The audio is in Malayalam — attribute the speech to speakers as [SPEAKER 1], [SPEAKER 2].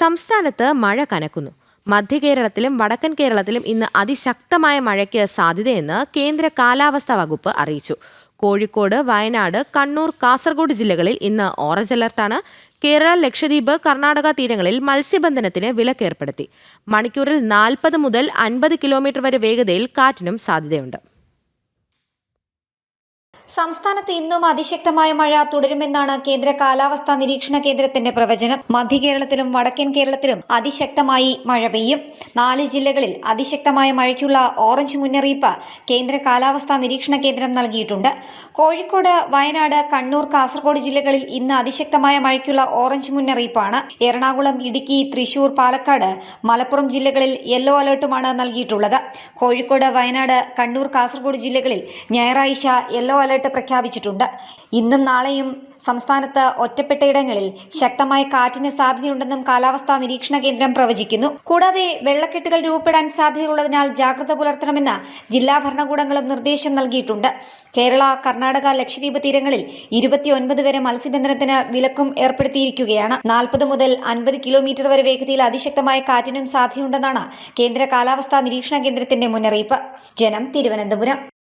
[SPEAKER 1] സംസ്ഥാനത്ത് മഴ കനക്കുന്നു. മധ്യ കേരളത്തിലും വടക്കൻ കേരളത്തിലും ഇന്ന് അതിശക്തമായ മഴയ്ക്ക് സാധ്യതയെന്ന് കേന്ദ്ര കാലാവസ്ഥാ വകുപ്പ് അറിയിച്ചു. കോഴിക്കോട് വയനാട് കണ്ണൂർ കാസർഗോഡ് ജില്ലകളിൽ ഇന്ന് ഓറഞ്ച് അലർട്ടാണ്. കേരള ലക്ഷദ്വീപ് കർണാടക തീരങ്ങളിൽ മത്സ്യബന്ധനത്തിന് വിലക്കേർപ്പെടുത്തി. മണിക്കൂറിൽ നാൽപ്പത് മുതൽ അൻപത് കിലോമീറ്റർ വരെ വേഗതയിൽ കാറ്റിനും സാധ്യതയുണ്ട്.
[SPEAKER 2] സംസ്ഥാനത്ത് ഇന്നും അതിശക്തമായ മഴ തുടരുമെന്നാണ് കേന്ദ്ര കാലാവസ്ഥാ നിരീക്ഷണ കേന്ദ്രത്തിന്റെ പ്രവചനം. മധ്യകേരളത്തിലും വടക്കൻ കേരളത്തിലും അതിശക്തമായി മഴ പെയ്യും. നാല് ജില്ലകളിൽ അതിശക്തമായ മഴയ്ക്കുള്ള ഓറഞ്ച് മുന്നറിയിപ്പ് കേന്ദ്ര കാലാവസ്ഥാ നിരീക്ഷണ കേന്ദ്രം നൽകിയിട്ടുണ്ട്. കോഴിക്കോട് വയനാട് കണ്ണൂർ കാസർഗോഡ് ജില്ലകളിൽ ഇന്ന് അതിശക്തമായ മഴയ്ക്കുള്ള ഓറഞ്ച് മുന്നറിയിപ്പാണ്. എറണാകുളം ഇടുക്കി തൃശൂർ പാലക്കാട് മലപ്പുറം ജില്ലകളിൽ യെല്ലോ അലർട്ടുമാണ് നൽകിയിട്ടുള്ളത്. കോഴിക്കോട് വയനാട് കണ്ണൂർ കാസർഗോഡ് ജില്ലകളിൽ ഞായറാഴ്ച യെല്ലോ അലർട്ട് പ്രഖ്യാപിച്ചിട്ടുണ്ട്. ഇന്നും നാളെയും സംസ്ഥാനത്ത് ഒറ്റപ്പെട്ടയിടങ്ങളിൽ ശക്തമായ കാറ്റിന് സാധ്യതയുണ്ടെന്നും കാലാവസ്ഥാ നിരീക്ഷണ കേന്ദ്രം പ്രവചിക്കുന്നു. കൂടാതെ വെള്ളക്കെട്ടുകൾ രൂപപ്പെടാൻ സാധ്യതയുള്ളതിനാൽ ജാഗ്രത പുലർത്തണമെന്ന് ജില്ലാ ഭരണകൂടങ്ങളും നിർദ്ദേശം നൽകിയിട്ടുണ്ട്. കേരള കർണാടക ലക്ഷദ്വീപ് തീരങ്ങളിൽ ഇരുപത്തിയൊൻപത് വരെ മത്സ്യബന്ധനത്തിന് വിലക്കും ഏർപ്പെടുത്തിയിരിക്കുകയാണ്. നാൽപ്പത് മുതൽ അൻപത് കിലോമീറ്റർ വരെ വേഗതയിൽ അതിശക്തമായ കാറ്റിനും സാധ്യതയുണ്ടെന്നാണ് കേന്ദ്ര കാലാവസ്ഥാ നിരീക്ഷണ കേന്ദ്രത്തിന്റെ മുന്നറിയിപ്പ്. ജനം തിരുവനന്തപുരം.